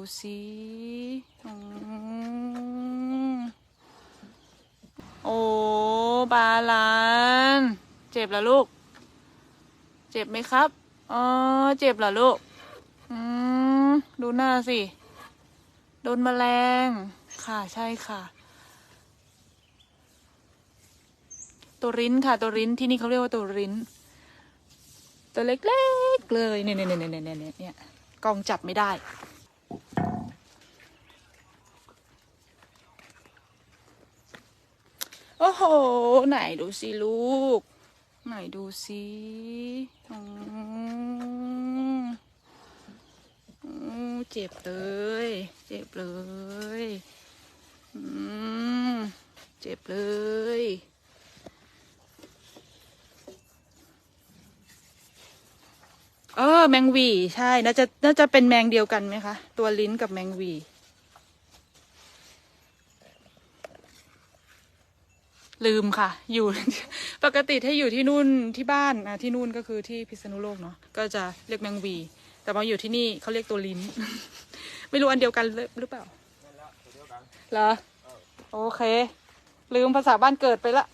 ดูสิโอ้บาลาน เจ็บเหรอลูก เจ็บไหมครับ อ๋อ เจ็บเหรอลูก อืม ดูหน้าสิ โดนแมลง ค่ะใช่ค่ะ ตัวริ้นค่ะ ตัวริ้นที่นี่เขาเรียกว่าตัวริ้น ตัวเล็กๆเลยเนี่ยเนี่ยเนี่ยเนี่ยเนี่ยเนี่ยกล้องจับไม่ได้ โอ้โห ไหนดูสิลูก ไหนดูสิอืมอืมเจ็บเลย เจ็บเลยอืมเจ็บเลย เออ แมงวี ใช่ น่าจะ น่าจะเป็นแมงเดียวกันไหมคะ ตัวลิ้นกับแมงวี ลืมค่ะ อยู่ ปกติถ้าอยู่ที่นู่นที่บ้านอะที่นู่นก็คือที่พิษณุโลกเนาะก็จะเรียกแมงวี แต่มาอยู่ที่นี่เขาเรียกตัวลิ้น ไม่รู้อันเดียวกันหรือหรือเปล่าเหรอโอเค ลืมภาษาบ้านเกิดไปละ